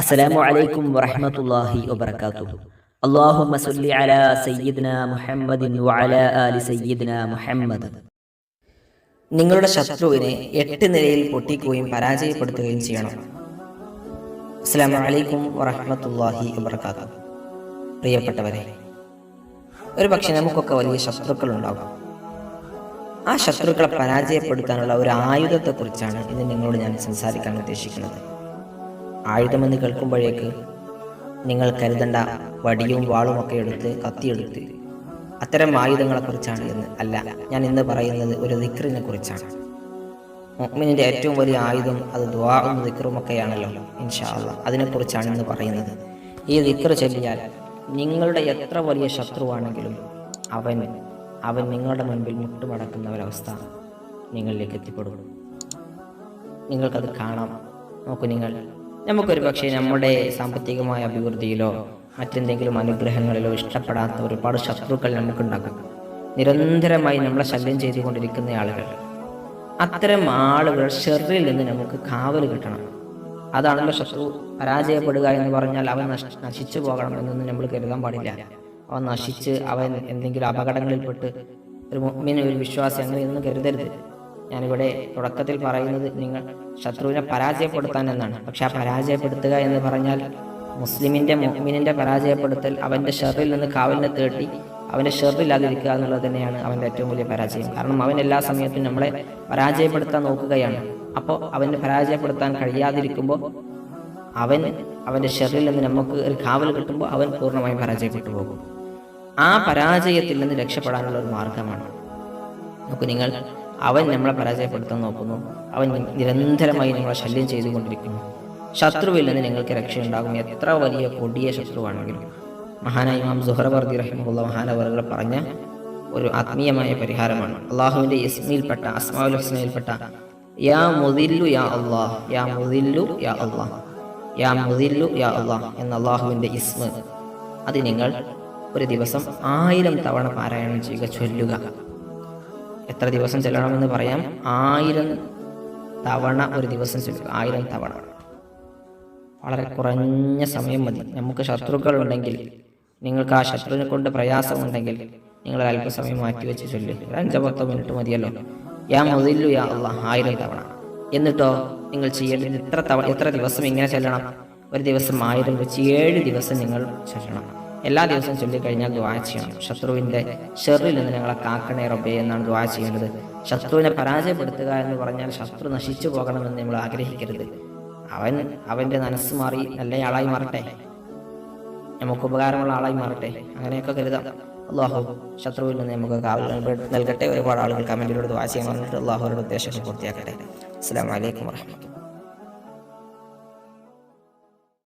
അസ്സലാമു അലൈക്കും വറഹ്മത്തുള്ളാഹി വബറകാതുഹു. അല്ലാഹുമ്മ സല്ലി അലാ സയ്യിദ്ന മുഹമ്മദിൻ വഅലാ ആലി സയ്യിദ്ന മുഹമ്മദ്. നിങ്ങളുടെ ശത്രുവിനെ എട്ട് നിലയിൽ പൊട്ടിക്കുകയും പരാജയപ്പെടുത്തുകയും ചെയ്യണം. അസ്സലാമു അലൈക്കും വറഹ്മത്തുള്ളാഹി വബറകാതുഹു. പ്രിയപ്പെട്ടവരെ ഒരു പക്ഷെ നമുക്കൊക്കെ വലിയ ശത്രുക്കളുണ്ടാകും. ആ ശത്രുക്കളെ പരാജയപ്പെടുത്താനുള്ള ഒരു ആയുധത്തെക്കുറിച്ചാണ് ഇന്ന് നിങ്ങളോട് ഞാൻ സംസാരിക്കാൻ ഉദ്ദേശിക്കുന്നത്. ആയുധമെന്ന് കേൾക്കുമ്പോഴേക്ക് നിങ്ങൾ കരുതണ്ട വടിയും വാളുമൊക്കെ എടുത്ത് കത്തിയെടുത്ത്. അത്തരം ആയുധങ്ങളെക്കുറിച്ചാണ് എന്ന്. അല്ല ഞാൻ ഇന്ന് പറയുന്നത് ഒരു ദിക്റിനെ കുറിച്ചാണ്. മുഅ്മിനിന്റെ ഏറ്റവും വലിയ ആയുധം അത് ദ്വാറും ദിക്റും ഒക്കെയാണല്ലോ ഇൻഷാ അള്ളാ അതിനെക്കുറിച്ചാണ് ഇന്ന് പറയുന്നത്. ഈ ദിക്റ് ചൊല്ലിയാൽ നിങ്ങളുടെ എത്ര വലിയ ശത്രുവാണെങ്കിലും അവൻ അവൻ നിങ്ങളുടെ മുൻപിൽ മുട്ടുമടക്കുന്ന ഒരവസ്ഥ നിങ്ങളിലേക്ക് എത്തിപ്പെടും. നിങ്ങൾക്കത് കാണാം. നോക്കൂ നിങ്ങൾ നമുക്കൊരു പക്ഷേ നമ്മുടെ സാമ്പത്തികമായ അഭിവൃദ്ധിയിലോ മറ്റെന്തെങ്കിലും അനുഗ്രഹങ്ങളിലോ ഇഷ്ടപ്പെടാത്ത ഒരുപാട് ശത്രുക്കൾ നമുക്കുണ്ടാകും. നിരന്തരമായി നമ്മളെ ശല്യം ചെയ്തുകൊണ്ടിരിക്കുന്ന ആളുകൾ. അത്തരം ആളുകൾ ഷെറിൽ നിന്ന് നമുക്ക് കാവൽ കിട്ടണം. അതാണല്ലോ ശത്രു പരാജയപ്പെടുക എന്ന് പറഞ്ഞാൽ അവൻ നശ്- നശിച്ചു പോകണം എന്നൊന്നും നമ്മൾ കരുതാൻ പാടില്ല. അവൻ നശിച്ച് അവൻ എന്തെങ്കിലും അപകടങ്ങളിൽപ്പെട്ട് ഒരു മുഅ്മിന് ഒരു വിശ്വാസി അങ്ങനെയൊന്നും കരുതരുത്. ഞാനിവിടെ തുടക്കത്തിൽ പറയുന്നത് നിങ്ങൾ ശത്രുവിനെ പരാജയപ്പെടുത്താൻ എന്നാണ്. പക്ഷെ ആ പരാജയപ്പെടുത്തുക എന്ന് പറഞ്ഞാൽ മുസ്ലിമിന്റെ മുഅ്മിനിന്റെ പരാജയപ്പെടുത്തൽ അവന്റെ ഷെറിൽ നിന്ന് കാവലിനെ തേട്ടി അവന്റെ ഷെറില്ലാതിരിക്കുക എന്നുള്ളത് തന്നെയാണ് അവന്റെ ഏറ്റവും വലിയ പരാജയം. കാരണം അവൻ എല്ലാ സമയത്തും നമ്മളെ പരാജയപ്പെടുത്താൻ നോക്കുകയാണ്. അപ്പോൾ അവന് പരാജയപ്പെടുത്താൻ കഴിയാതിരിക്കുമ്പോൾ അവൻ അവന്റെ ഷെറിൽ നിന്ന് നമുക്ക് ഒരു കാവൽ കിട്ടുമ്പോൾ അവൻ പൂർണമായും പരാജയപ്പെട്ടു പോകും. ആ പരാജയത്തിൽ നിന്ന് രക്ഷപ്പെടാനുള്ള ഒരു മാർഗമാണ്. നോക്കൂ നിങ്ങൾ അവൻ നമ്മളെ പരാജയപ്പെടുത്താൻ നോക്കുന്നു. അവൻ നിരന്തരമായി നമ്മളെ ശല്യം ചെയ്തുകൊണ്ടിരിക്കുന്നു. ശത്രുവിൽ നിന്ന് നിങ്ങൾക്ക് രക്ഷയുണ്ടാകും. എത്ര വലിയ കൊടിയ ശത്രുവാണെങ്കിലും. മഹാനായ ഇമാം സുഹറവർദി റഹിമുള്ള മഹാനവറുകൾ പറഞ്ഞ ഒരു ആത്മീയമായ പരിഹാരമാണ്. അള്ളാഹുവിന്റെ ഇസ്മിയിൽപ്പെട്ട അസ്മാഉൽ ഹുസ്നയിൽപ്പെട്ട യാ മുദില്ലു യാ അള്ളാഹ് യാ മുദില്ലു യാ അള്ളാഹ് യാ മുദില്ലു യാ അള്ളാഹ് എന്ന അള്ളാഹുവിന്റെ ഇസ്മ. അത് നിങ്ങൾ ഒരു ദിവസം ആയിരം തവണ പാരായണം ചെയ്യുക ചൊല്ലുക. എത്ര ദിവസം ചെല്ലണമെന്ന് പറയാം? ആയിരം തവണ ഒരു ദിവസം ചെല്ലുക. ആയിരം തവണ. വളരെ കുറഞ്ഞ സമയം മതി. നമുക്ക് ശത്രുക്കൾ ഉണ്ടെങ്കിൽ നിങ്ങൾക്ക് ആ ശത്രുവിനെ കൊണ്ട് പ്രയാസമുണ്ടെങ്കിൽ നിങ്ങൾ അല്പസമയം മാറ്റിവെച്ച് ചൊല്ലി. ഒരു അഞ്ചോ പത്തോ മിനിറ്റ് മതിയല്ലോ. യാ മുതില്ലു യാ അല്ല ആയിരം തവണ. എന്നിട്ടോ നിങ്ങൾ ചെയ്യേണ്ടത് എത്ര തവണ എത്ര ദിവസം ഇങ്ങനെ ചെല്ലണം? ഒരു ദിവസം ആയിരം വെച്ച് ഏഴ് ദിവസം നിങ്ങൾ ചൊല്ലണം. എല്ലാ ദിവസവും ചൊല്ലിക്കഴിഞ്ഞാൽ ദ്വാ ചെയ്യണം. ശത്രുവിന്റെ ഷെറിൽ നിന്ന് ഞങ്ങളെ കാക്കണേ റബ്ബേ എന്നാണ് ദ്വാ ചെയ്യേണ്ടത് ശത്രുവിനെ പരാജയപ്പെടുത്തുക എന്ന് പറഞ്ഞാൽ ശത്രു നശിച്ചു പോകണമെന്ന് നമ്മൾ ആഗ്രഹിക്കരുത്. അവൻ അവന്റെ മനസ്സ് മാറി ആളായി മാറട്ടെ. നമുക്ക് ഉപകാരമുള്ള ആളായി മാറട്ടെ. അങ്ങനെയൊക്കെ കരുതാം. അള്ളാഹു ശത്രുവിൽ നിന്ന് നമുക്ക് നൽകട്ടെ. ഒരുപാട് ആളുകൾ കമന്റിലൂടെ ദ്വാ ചെയ്യാൻ പറഞ്ഞിട്ട് അള്ളാഹുരുടെ ഉദ്ദേശം പൂർത്തിയാക്കട്ടെ. അസ്സാം വലൈക്കും വാഹമത്തുള്ള